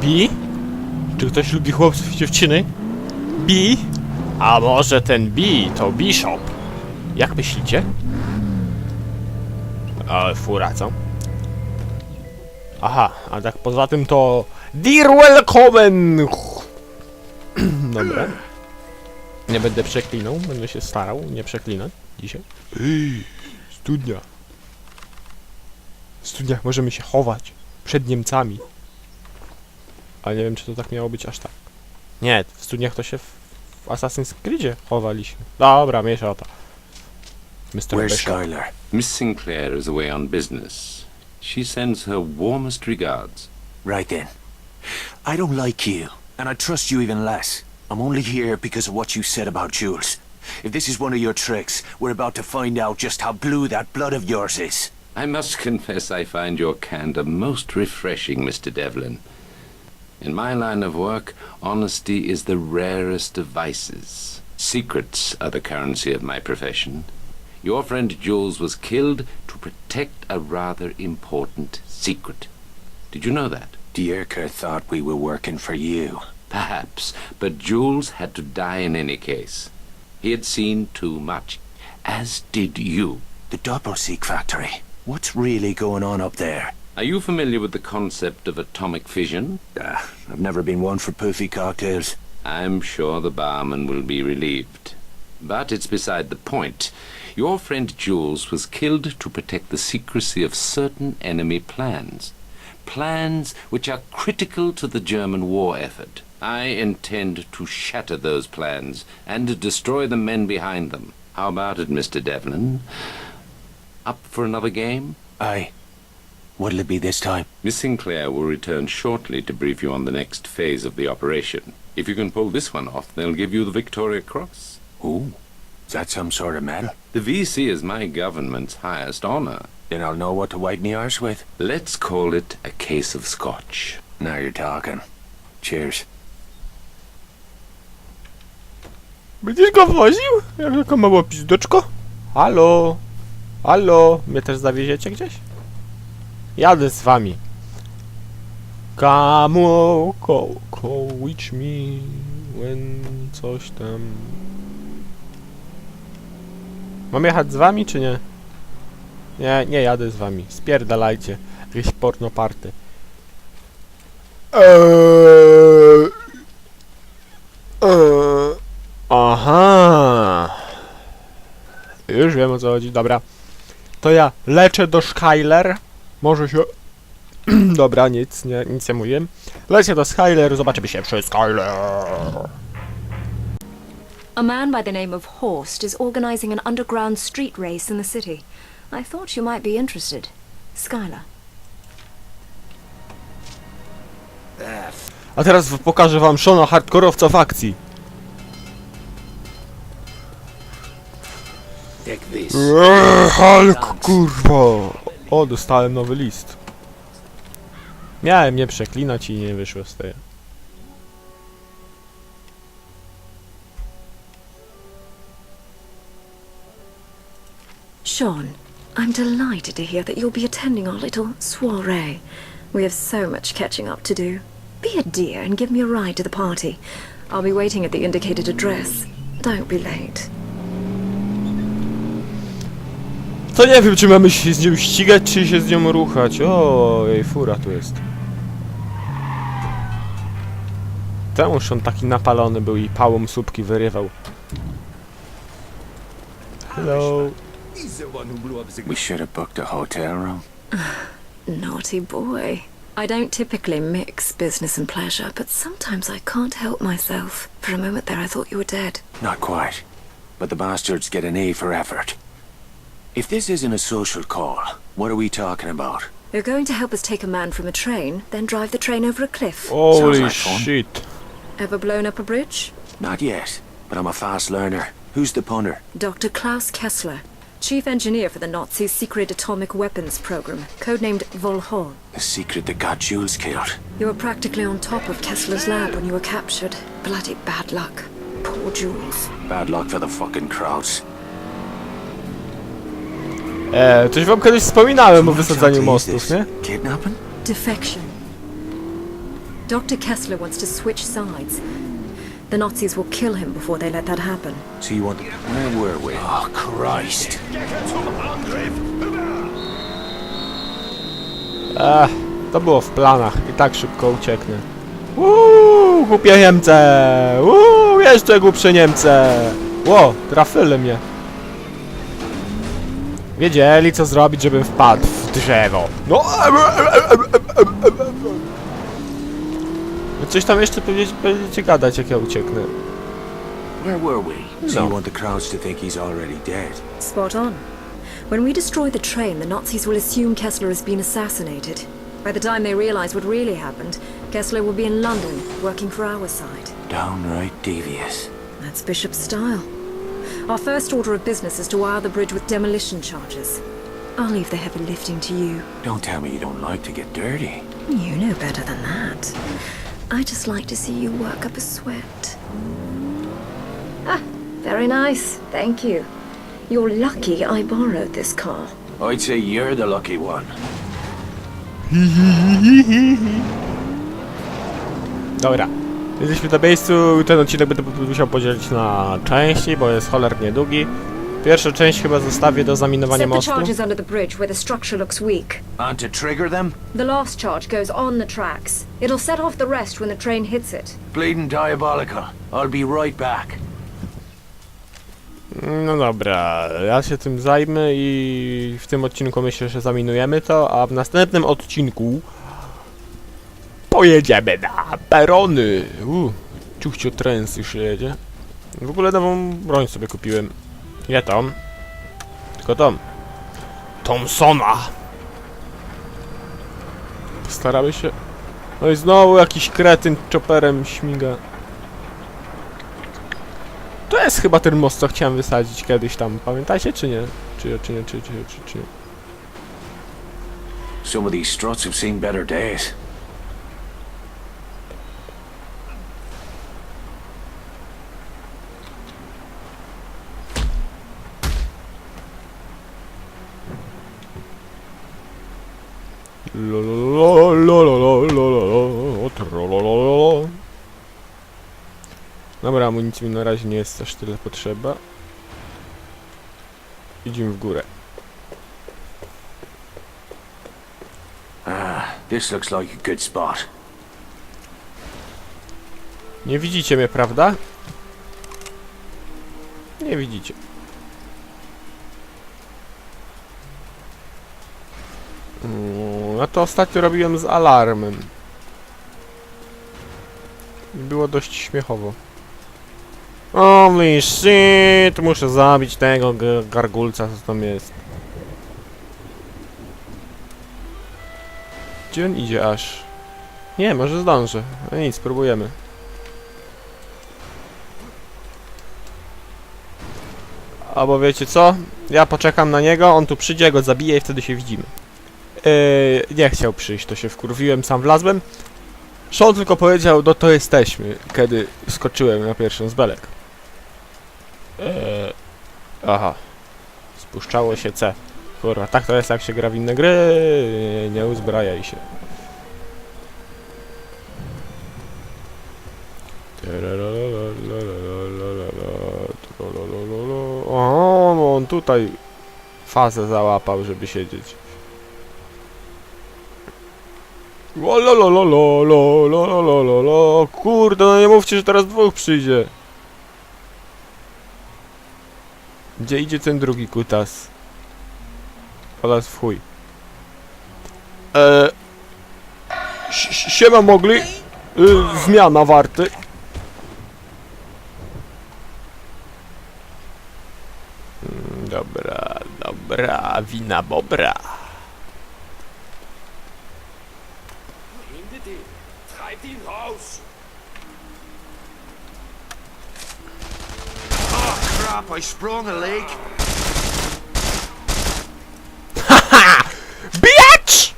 Bi? Czy ktoś lubi chłopców i dziewczyny? Bi? A może ten Bi to Bishop? Jak myślicie? Ale fura, co? Aha, a tak poza tym to... Dear welcome! Dobra. Nie będę przeklinał, będę się starał nie przeklinać dzisiaj. Ej, studnia. W studniach możemy się chować przed Niemcami. Ale nie wiem, czy to tak miało być aż tak. Nie, w studniach to się w, w Assassin's Creedzie chowaliśmy. Dobra, mniejsza o to. Mr. Where's Bishop. Skylar? Miss Sinclair is away on business. She sends her warmest regards. Right then. I don't like you, and I trust you even less. I'm only here because of what you said about Jules. If this is one of your tricks, we're about to find out just how blue that blood of yours is. I must confess I find your candor most refreshing, Mr. Devlin. In my line of work, honesty is the rarest of vices. Secrets are the currency of my profession. Your friend Jules was killed to protect a rather important secret. Did you know that? Dierker thought we were working for you. Perhaps, but Jules had to die in any case. He had seen too much, as did you. The Doppelsieg factory. What's really going on up there? Are you familiar with the concept of atomic fission? Ah, I've never been one for poofy cocktails. I'm sure the barman will be relieved. But it's beside the point. Your friend Jules was killed to protect the secrecy of certain enemy plans. Plans which are critical to the German war effort. I intend to shatter those plans and destroy the men behind them. How about it, Mr. Devlin? Up for another game? Aye. What'll it be this time? Miss Sinclair will return shortly to brief you on the next phase of the operation. If you can pull this one off, they'll give you the Victoria Cross. Ooh. Is that some sort of medal? The VC is my government's highest honor. Then I'll know what to wipe me arse with. Let's call it a case of scotch. Now you're talking. Cheers. Będziesz go woził? Jaka mała pizdoczko? Halo? Halo? Mnie też zawieziecie gdzieś? Jadę z wami. Come on, go, go me when coś tam... Mam jechać z wami, czy nie? Nie, nie jadę z wami. Spierdalajcie. Jakieś porno party. Eee... Eee... Aha. Już wiem o co chodzi, dobra. To ja leczę do Skyler. Może się... dobra, nic, nie, nic nie mówię. Lecę do Skyler, zobaczymy się przy Skyler. A man by the name of Horst is organizing an underground street race in the city. I thought you might be interested. Skylar. A teraz pokażę wam Shona hardkorowca w akcji. Take this. Eee, Hulk, kurwa. O, dostałem nowy list. Miałem nie przeklinać i nie wyszło z tego. Sean, I'm delighted to hear that you'll be attending our little soiree. We have so much catching up to do. Be a dear and give me a ride to the party. I'll be waiting at the indicated address. Don't be late. To nie wiem, czy mamy się z nią ścigać, czy się z nią ruchać. O, jej fura tu jest. Temuż on taki napalony był i pałą słupki wyrywał. Hello. We should have booked a hotel room. Naughty boy. I don't typically mix business and pleasure, but sometimes I can't help myself. For a moment there I thought you were dead. Not quite. But the bastards get an A for effort. If this isn't a social call, what are we talking about? You're going to help us take a man from a train, then drive the train over a cliff. Holy like shit. Ever blown up a bridge? Not yet, but I'm a fast learner. Who's the punter? Dr. Klaus Kessler, chief engineer for the Nazis' secret atomic weapons program, codenamed Volhol. The secret that got Jules killed. You were practically on top of Kessler's lab when you were captured. Bloody bad luck. Poor Jules. Bad luck for the fucking crowds. E, coś wam kiedyś wspominałem o wysadzaniu mostów, nie? Kidnapping? Defection. Dr. Kessler wants to switch sides. The Nazis will kill him before they let that happen. So you want... Where were we? Oh, Christ. Ech, to było w planach. I tak szybko ucieknę. Uuu, głupie Niemce! Uuu, jeszcze głupsze Niemce! Ło, trafili mnie. Wiedzieli, co zrobić, żebym wpadł w drzewo. No! Coś tam jeszcze powiedzieć, będziecie gadać, jak ja ucieknę. Where were we? So No. you want the crowds to think he's already dead? Spot on. When we destroy the train, the Nazis will assume Kessler has been assassinated. By the time they realize what really happened, Kessler will be in London, working for our side. Downright devious. That's Bishop's style. Our first order of business is to wire the bridge with demolition charges. I'll leave the heavy lifting to you. Don't tell me you don't like to get dirty. You know better than that. I just like to see you work up a sweat. Ah, very nice. Thank you. You're lucky I borrowed this car. I'd say you're the lucky one. Dobra. Jesteśmy na miejscu, ten odcinek będę musiał podzielić na części, bo jest cholernie długi. Pierwszą część chyba zostawię do zaminowania Set the mostu. charges under the bridge where the structure looks weak. And to trigger them? The last charge goes on the tracks. It'll set off the rest when the train hits it. Bleeding diabolical. I'll be right back. No dobra, ja się tym zajmę i w tym odcinku myślę, że zaminujemy to, a w następnym odcinku pojedziemy na perony. Uh, ciuchcio trens już jedzie. W ogóle nową broń sobie kupiłem. Nie tą, tylko tą. Thompsona. Postaramy się. No i znowu jakiś kretyn chopperem śmiga. To jest chyba ten most, co chciałem wysadzić kiedyś tam. Pamiętacie, czy nie? Czy, czy nie, czy, czy, czy, czy nie? Some of these struts have seen better days. Lo, lo, lo, lo, lo, lo, lo, lo, tro, lo, lo, lo. Dobra, amunicji mi na razie nie jest aż tyle potrzeba. Idziemy w górę. This looks like a good spot. Nie widzicie mnie, prawda? Nie widzicie. A to ostatnio robiłem z alarmem. Było dość śmiechowo. Holy shit! Muszę zabić tego gargulca, co tam jest. Gdzie on idzie aż? Nie, może zdążę. No nic, spróbujemy. Albo wiecie co? Ja poczekam na niego, on tu przyjdzie, go zabije i wtedy się widzimy. Yy, nie chciał przyjść, to się wkurwiłem, sam wlazłem. Sean tylko powiedział, no to jesteśmy, kiedy skoczyłem na pierwszą z belek. Yy, aha. Spuszczało się C. Kurwa, tak to jest jak się gra w inne gry, nie uzbrajaj się. No on tutaj fazę załapał, żeby siedzieć. Lo. Kurde, no nie mówcie, że teraz dwóch przyjdzie. Gdzie idzie ten drugi kutas? Oraz w chuj. Eee... si- si- Siema mogli? Y, zmiana warty. Mm, Dobra, dobra, wina bobra. Crap, I sprung a leak. Bitch!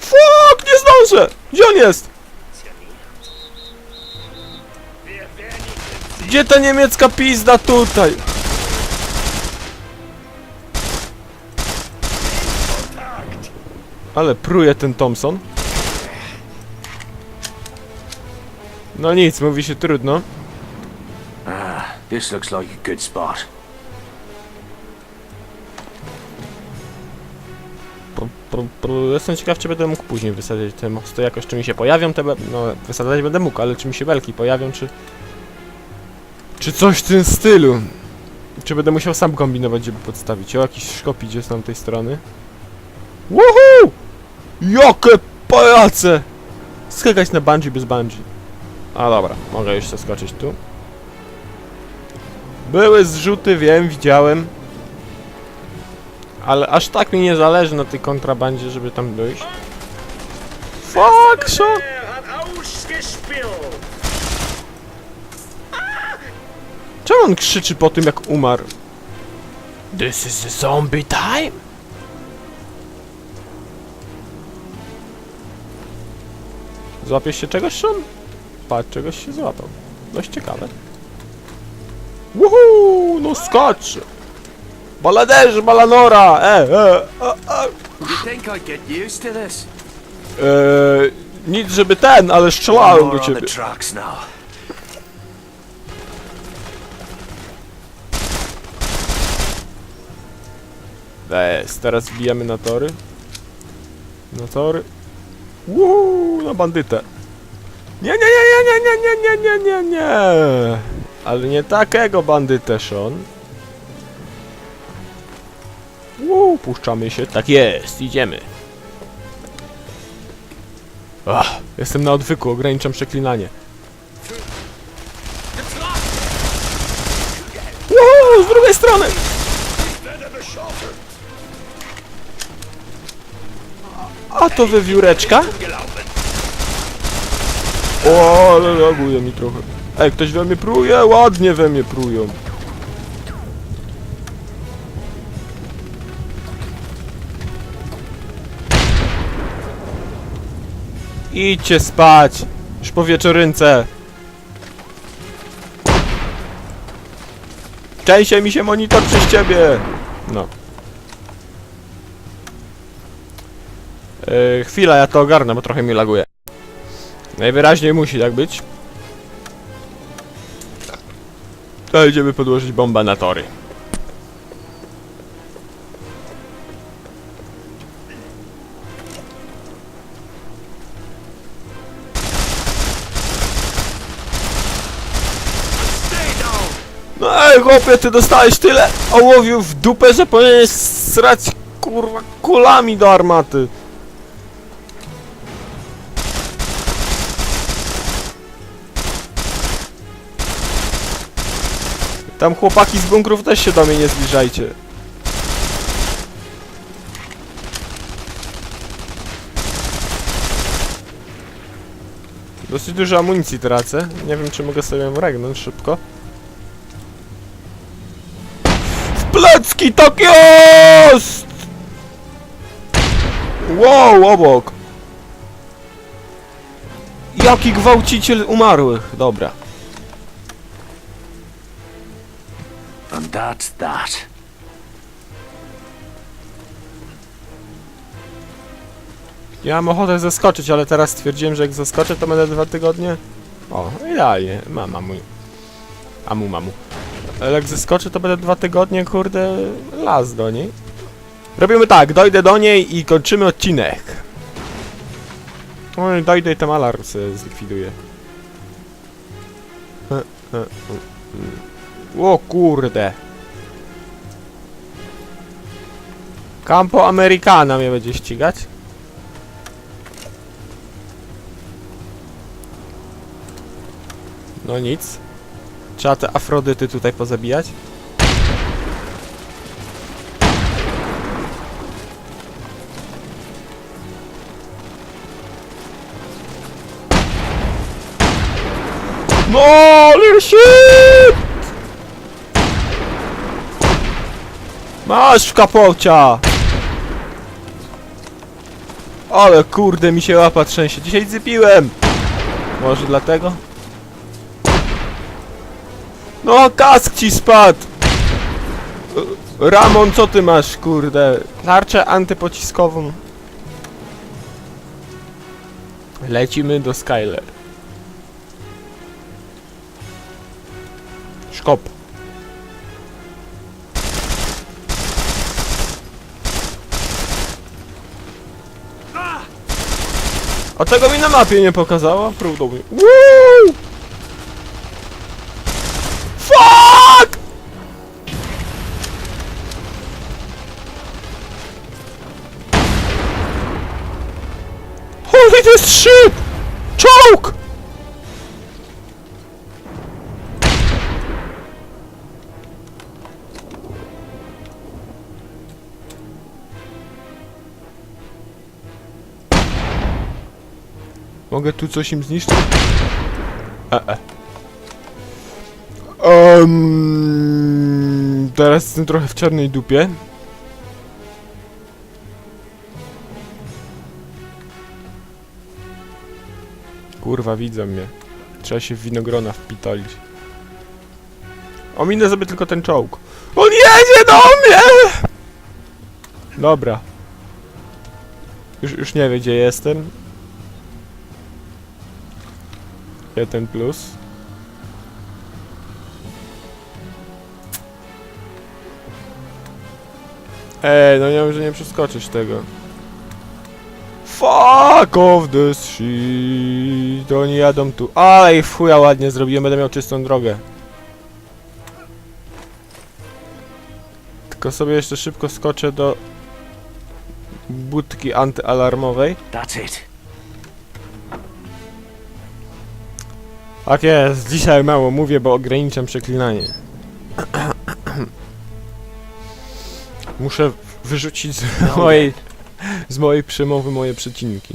Fuck, nie zdążę! Gdzie on jest? Gdzie ta niemiecka pizda tutaj? Ale pruje ten Thompson. No nic, mówi się trudno. This looks like a good spot. Jestem ciekaw, czy będę mógł później wysadzić te mosty jakoś, czy mi się pojawią te... No, wysadzać będę mógł, ale czy mi się belki pojawią, czy... Czy coś w tym stylu? Czy będę musiał sam kombinować, żeby podstawić? O, jakiś szkop idzie z tamtej strony. Woohoo! Jakie pajace! Skakać na bungee bez bungee. A dobra, mogę już skoczyć tu. Były zrzuty, wiem, widziałem. Ale aż tak mi nie zależy na tej kontrabandzie, żeby tam dojść. Fuck, shot! Czemu on krzyczy po tym, jak umarł? This is the zombie time? Złapiesz się czegoś, Sean? Patrz, czegoś się złapał. Dość ciekawe. Woohoo! No skacz! Baladerz, balanora! E, e, e, e. You think I'd get used to this? Eee, nic żeby ten, ale strzelałem do ciebie. Jest, teraz wbijamy na tory. Na tory. Uuu, na bandytę. Nie, nie, nie, nie, nie, nie, nie, nie, nie, nie, nie. Ale nie takiego bandytę, Sean. Uuu, puszczamy się. Tak jest, idziemy. Ach, jestem na odwyku, ograniczam przeklinanie. Uuu, z drugiej strony! A to wywióreczka? O, ale mi trochę. Ej, ktoś we mnie pruje? Ładnie we mnie prują. Idźcie spać! Już po wieczorynce. Częściej mi się monitor przez ciebie! No. Yy, chwila, ja to ogarnę, bo trochę mi laguje. Najwyraźniej musi tak być. To idziemy podłożyć bombę na tory. No ej, chłopie, ty dostałeś tyle ołowiu w dupę, że powinieneś srać, kurwa, kulami do armaty. Tam chłopaki z bunkrów też się do mnie nie zbliżajcie. Dosyć dużo amunicji tracę. Nie wiem, czy mogę sobie ją regnąć szybko. Plecki tak jest! Wow, obok. Jaki gwałciciel umarłych. Dobra. And that's that. Ja mam ochotę zaskoczyć, ale teraz stwierdziłem, że jak zaskoczę, to będę dwa tygodnie. O, idealnie. Mam, mamu. Amu, mamu. Ale jak zaskoczę, to będę dwa tygodnie, kurde, las do niej. Robimy tak, dojdę do niej i kończymy odcinek. Oj, dojdę i ten alarm sobie zlikwiduję. E, e, e. O kurde. Campo Americana mnie będzie ścigać. No nic. Trzeba te Afrodyty tutaj pozabijać. No, Masz w kapocia! Ale kurde, mi się łapa trzęsie. Dzisiaj zypiłem! Może dlatego? No, kask ci spadł! Ramon, co ty masz, kurde? Tarczę antypociskową. Lecimy do Skyler. Szkop. A tego mi na mapie nie pokazała? Prawdopodobnie. Woo! Fuck! Holy this shit! Choke! Mogę tu coś im zniszczyć? E, e. Um, teraz jestem trochę w czarnej dupie. Kurwa, widzą mnie. Trzeba się w winogrona wpitolić. Ominę sobie tylko ten czołg. On jedzie do mnie! Dobra. Już, już nie wie, gdzie jestem. Jeden plus. Ej, no nie wiem, że nie przeskoczyć tego. Fuck off this shit. Oni jadą tu. Aj, w chuja ładnie zrobiłem, będę miał czystą drogę. Tylko sobie jeszcze szybko skoczę do budki antyalarmowej. That's it. Tak jest, dzisiaj mało mówię, bo ograniczam przeklinanie. Muszę wyrzucić z mojej, z mojej przemowy moje przecinki.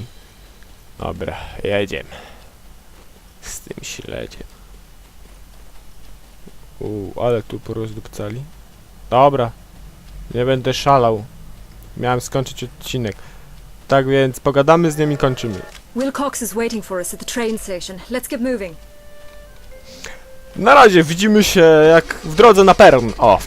Dobra, jedziemy. Z tym śledziem. Uuu, ale tu porozdupcali. Dobra, nie będę szalał. Miałem skończyć odcinek. Tak więc pogadamy z nimi i kończymy. Wilcox is waiting for us at the train station. Let's get moving. Na razie widzimy się jak w drodze na peron. O,